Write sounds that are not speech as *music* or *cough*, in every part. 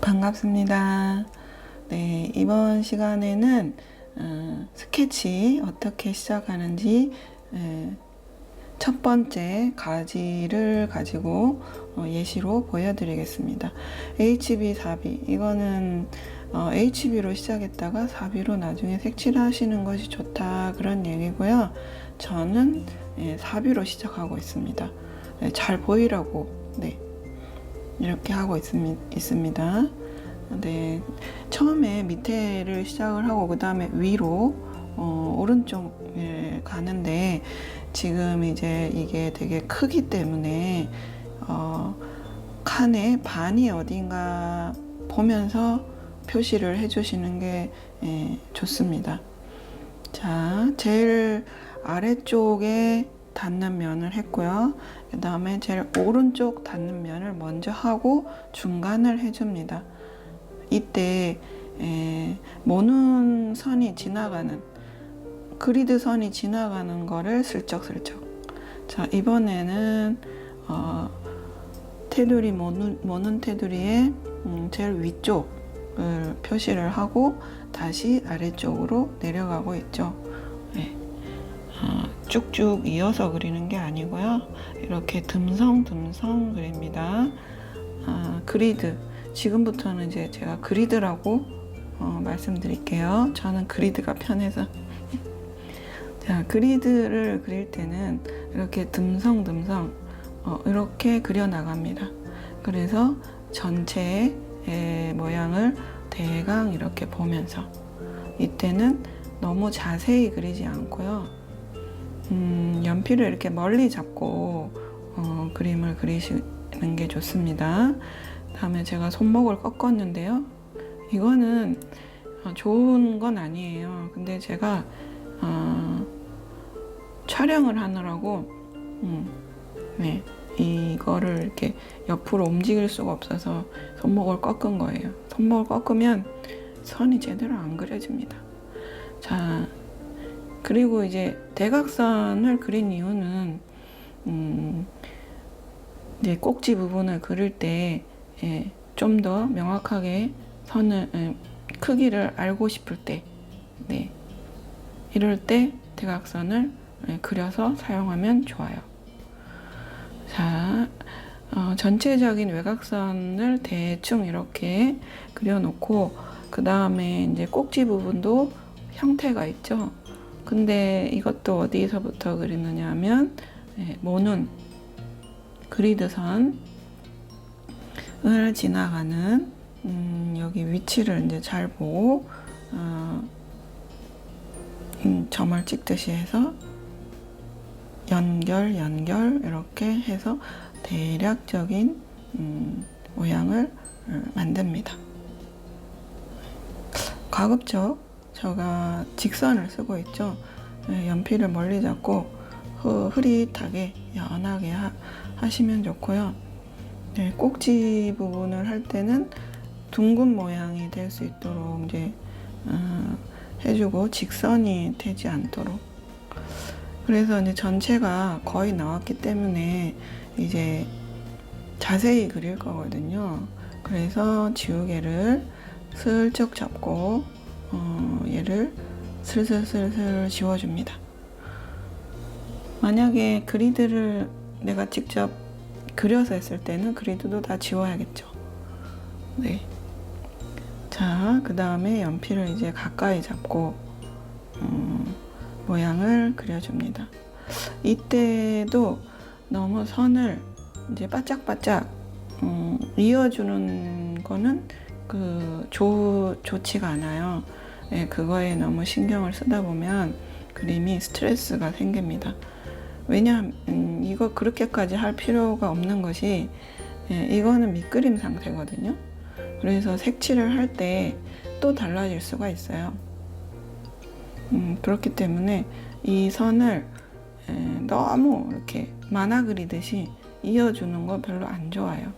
반갑습니다. 네, 이번 시간에는 어, 스케치 어떻게 시작하는지 에, 첫 번째 가지를 가지고 어, 예시로 보여드리겠습니다. HB 4B 이거는 어, HB로 시작했다가 4B로 나중에 색칠하시는 것이 좋다 그런 얘기고요. 저는 예, 4B로 시작하고 있습니다. 네, 잘 보이라고 네, 이렇게 하고 있습니, 있습니다. 네, 처음에 밑에를 시작을 하고 그 다음에 위로 어, 오른쪽에 가는데 지금 이제 이게 되게 크기 때문에 어, 칸의 반이 어딘가 보면서 표시를 해주시는 게 예, 좋습니다. 자, 제일 아래쪽에 닿는 면을 했고요. 그 다음에 제일 오른쪽 닿는 면을 먼저 하고 중간을 해줍니다. 이때 에, 모는 선이 지나가는 그리드 선이 지나가는 거를 슬쩍슬쩍. 자 이번에는 어, 테두리 모는, 모는 테두리의 음, 제일 위쪽을 표시를 하고 다시 아래쪽으로 내려가고 있죠. 네. 어, 쭉쭉 이어서 그리는 게 아니고요. 이렇게 듬성듬성 그립니다. 아, 그리드. 지금부터는 이제 제가 그리드라고 어, 말씀드릴게요. 저는 그리드가 편해서. *laughs* 자, 그리드를 그릴 때는 이렇게 듬성듬성 어, 이렇게 그려 나갑니다. 그래서 전체의 에, 모양을 대강 이렇게 보면서 이때는 너무 자세히 그리지 않고요. 음, 연필을 이렇게 멀리 잡고 어, 그림을 그리시는 게 좋습니다. 다음에 제가 손목을 꺾었는데요. 이거는 어, 좋은 건 아니에요. 근데 제가 어, 촬영을 하느라고 음, 네, 이거를 이렇게 옆으로 움직일 수가 없어서 손목을 꺾은 거예요. 손목을 꺾으면 선이 제대로 안 그려집니다. 자, 그리고 이제 대각선을 그린 이유는 음, 이제 꼭지 부분을 그릴 때 예, 좀더 명확하게 선을 예, 크기를 알고 싶을 때, 네, 이럴 때 대각선을 예, 그려서 사용하면 좋아요. 자, 어, 전체적인 외곽선을 대충 이렇게 그려놓고 그 다음에 이제 꼭지 부분도 형태가 있죠. 근데 이것도 어디서부터 그리느냐 하면 예, 모눈 그리드선을 지나가는 음, 여기 위치를 이제 잘 보고 어, 음, 점을 찍듯이 해서 연결 연결 이렇게 해서 대략적인 음, 모양을 어, 만듭니다. 가급적 제가 직선을 쓰고 있죠. 네, 연필을 멀리 잡고 흐, 흐릿하게 연하게 하, 하시면 좋고요. 네, 꼭지 부분을 할 때는 둥근 모양이 될 수 있도록 이제 어, 해주고 직선이 되지 않도록. 그래서 이제 전체가 거의 나왔기 때문에 이제 자세히 그릴 거거든요. 그래서 지우개를 슬쩍 잡고 어, 얘를 슬슬슬슬 지워줍니다. 만약에 그리드를 내가 직접 그려서 했을 때는 그리드도 다 지워야겠죠. 네. 자, 그 다음에 연필을 이제 가까이 잡고 음, 모양을 그려줍니다. 이때도 너무 선을 이제 바짝바짝 음, 이어주는 거는 그 좋, 좋지가 않아요. 예, 그거에 너무 신경을 쓰다 보면 그림이 스트레스가 생깁니다. 왜냐하면 음, 이거 그렇게까지 할 필요가 없는 것이 예, 이거는 밑그림 상태거든요. 그래서 색칠을 할 때 또 달라질 수가 있어요. 음, 그렇기 때문에 이 선을 에, 너무 이렇게 만화 그리듯이 이어주는 거 별로 안 좋아요.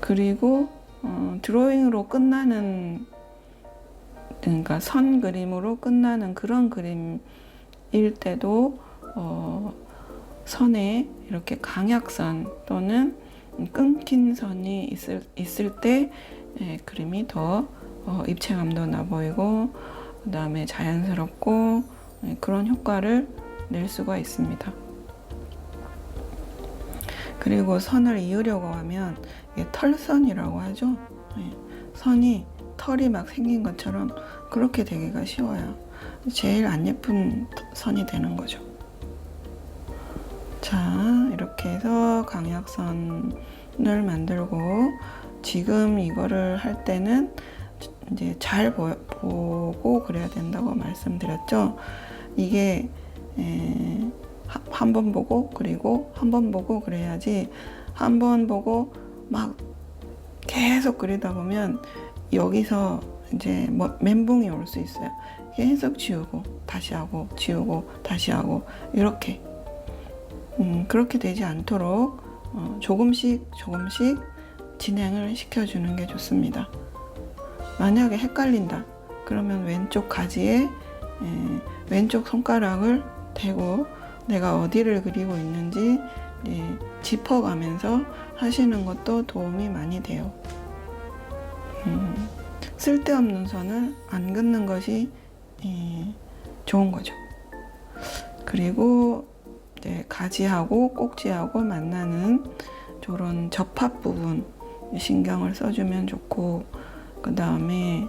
그리고 어, 드로잉으로 끝나는 그러니까 선 그림으로 끝나는 그런 그림일 때도 어, 선에 이렇게 강약선 또는 끊긴 선이 있을, 있을 때 예, 그림이 더 어, 입체감도 나 보이고 그 다음에 자연스럽고 예, 그런 효과를 낼 수가 있습니다. 그리고 선을 이으려고 하면 털선이라고 하죠. 예, 선이 털이 막 생긴 것처럼 그렇게 되기가 쉬워요. 제일 안 예쁜 선이 되는 거죠. 자, 이렇게 해서 강약선을 만들고 지금 이거를 할 때는 이제 잘 보, 보고 그래야 된다고 말씀드렸죠. 이게 한 번 보고 그리고 한 번 보고 그래야지 한 번 보고 막 계속 그리다 보면 여기서 이제 뭐 멘붕이 올 수 있어요. 계속 지우고 다시 하고 지우고 다시 하고 이렇게 음, 그렇게 되지 않도록 어, 조금씩 조금씩 진행을 시켜주는 게 좋습니다. 만약에 헷갈린다 그러면 왼쪽 가지에 에, 왼쪽 손가락을 대고 내가 어디를 그리고 있는지 예, 짚어가면서 하시는 것도 도움이 많이 돼요. 음, 쓸데없는 선을 안 긋는 것이 예, 좋은 거죠. 그리고 이제 가지하고 꼭지하고 만나는 저런 접합 부분 신경을 써주면 좋고 그 다음에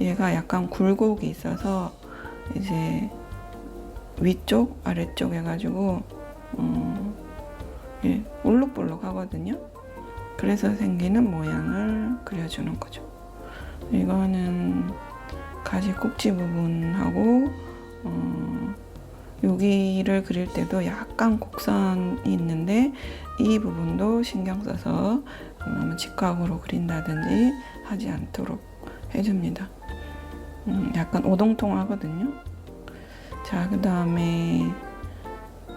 얘가 약간 굴곡이 있어서 이제 위쪽 아래쪽 해가지고 어, 예, 울룩불룩 하거든요. 그래서 생기는 모양을 그려주는 거죠. 이거는 가지 꼭지 부분하고 어, 여기를 그릴 때도 약간 곡선이 있는데 이 부분도 신경 써서 너무 직각으로 그린다든지 하지 않도록 해줍니다. 음, 약간 오동통하거든요. 자, 그 다음에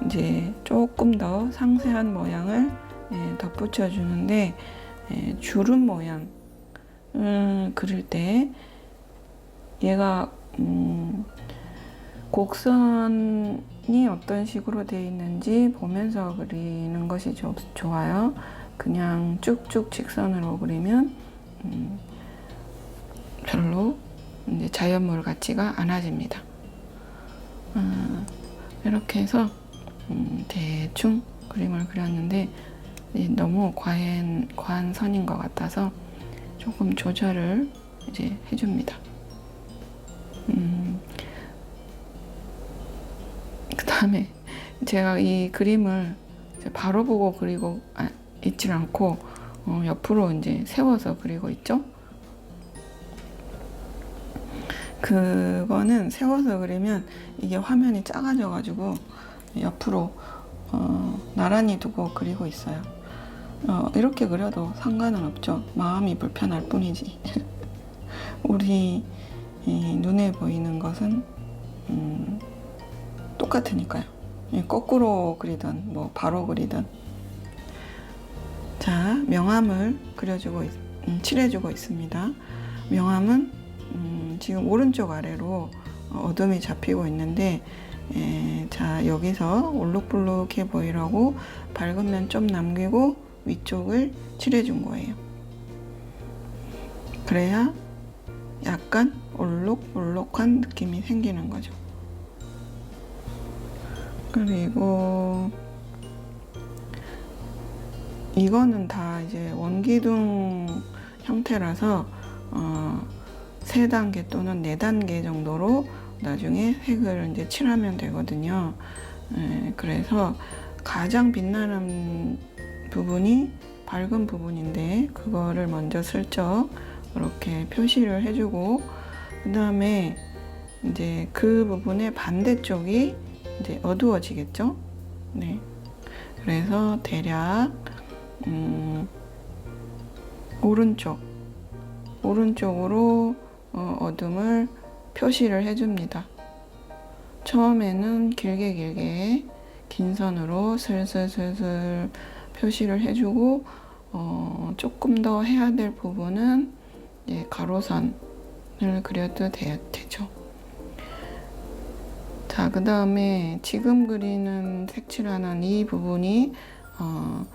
이제 조금 더 상세한 모양을 예, 덧붙여 주는데 예, 주름 모양 을 그릴 때 얘가 음, 곡선이 어떤 식으로 되어 있는지 보면서 그리는 것이 조, 좋아요. 그냥 쭉쭉 직선으로 그리면 음, 별로 이제 자연물 같지가 않아집니다. 음, 이렇게 해서 음, 대충 그림을 그렸는데 너무 과한, 과한 선인 것 같아서 조금 조절을 이제 해줍니다. 음, 그 다음에 제가 이 그림을 바로 보고 그리고 아, 있질 않고 어, 옆으로 이제 세워서 그리고 있죠. 그거는 세워서 그리면 이게 화면이 작아져 가지고 옆으로 어, 나란히 두고 그리고 있어요. 어, 이렇게 그려도 상관은 없죠. 마음이 불편할 뿐이지. *laughs* 우리 눈에 보이는 것은 음, 똑같으니까요. 거꾸로 그리든 뭐 바로 그리든 자 명암을 그려주고 있, 음, 칠해주고 있습니다. 명암은 음, 지금 오른쪽 아래로 어둠이 잡히고 있는데 에, 자 여기서 올록블록해 보이라고 밝은 면 좀 남기고 위쪽을 칠해 준 거예요. 그래야 약간 올록볼록한 느낌이 생기는 거죠. 그리고 이거는 다 이제 원기둥 형태라서 어, 3단계 또는 4단계 정도로 나중에 색을 이제 칠하면 되거든요. 예, 그래서 가장 빛나는 부분이 밝은 부분인데 그거를 먼저 슬쩍 이렇게 표시를 해주고 그 다음에 이제 그 부분의 반대쪽이 이제 어두워지겠죠. 네. 그래서 대략 음, 오른쪽 오른쪽으로 어, 어둠을 표시를 해줍니다. 처음에는 길게 길게 긴 선으로 슬슬슬슬 표시를 해주고 어, 조금 더 해야 될 부분은 예, 가로선을 그려도 되, 되죠. 자, 그 다음에 지금 그리는 색칠하는 이 부분이 어,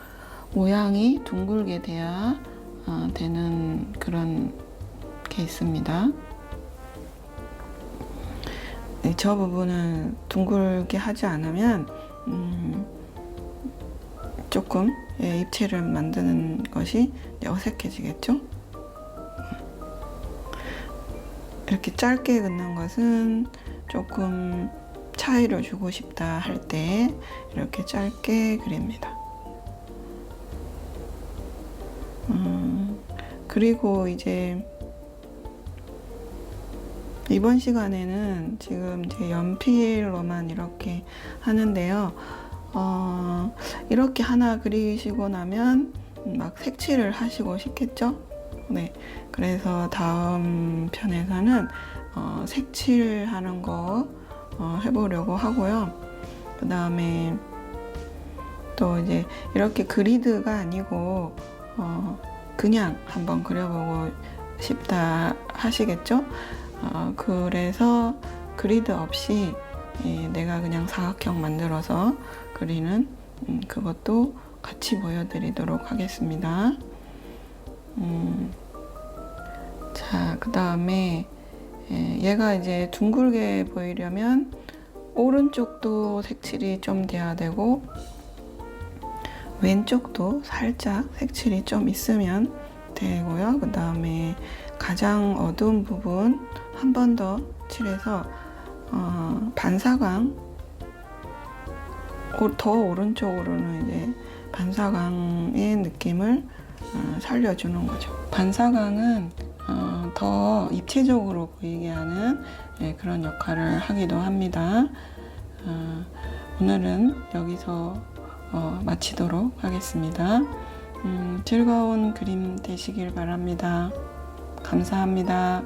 모양이 둥글게 돼야 어, 되는 그런 게 있습니다. 네, 저 부분을 둥글게 하지 않으면 음, 조금 예, 입체를 만드는 것이 어색해지겠죠. 이렇게 짧게 긋는 것은 조금 차이를 주고 싶다 할 때 이렇게 짧게 그립니다. 음, 그리고 이제 이번 시간에는 지금 이제 연필로만 이렇게 하는데요. 어, 이렇게 하나 그리시고 나면 막 색칠을 하시고 싶겠죠? 네. 그래서 다음 편에서는 어, 색칠하는 거 어, 해보려고 하고요. 그 다음에 또 이제 이렇게 그리드가 아니고 어, 그냥 한번 그려보고 싶다 하시겠죠? 어, 그래서 그리드 없이 예, 내가 그냥 사각형 만들어서 그리는 음, 그것도 같이 보여드리도록 하겠습니다. 음, 자, 그 다음에 예, 얘가 이제 둥글게 보이려면 오른쪽도 색칠이 좀 돼야 되고 왼쪽도 살짝 색칠이 좀 있으면 되고요. 그 다음에 가장 어두운 부분 한 번 더 칠해서 어, 반사광 오- 더 오른쪽으로는 이제 반사광의 느낌을 어, 살려주는 거죠. 반사광은 어, 더 입체적으로 보이게 하는 예, 그런 역할을 하기도 합니다. 어, 오늘은 여기서 어, 마치도록 하겠습니다. 음, 즐거운 그림 되시길 바랍니다. 감사합니다.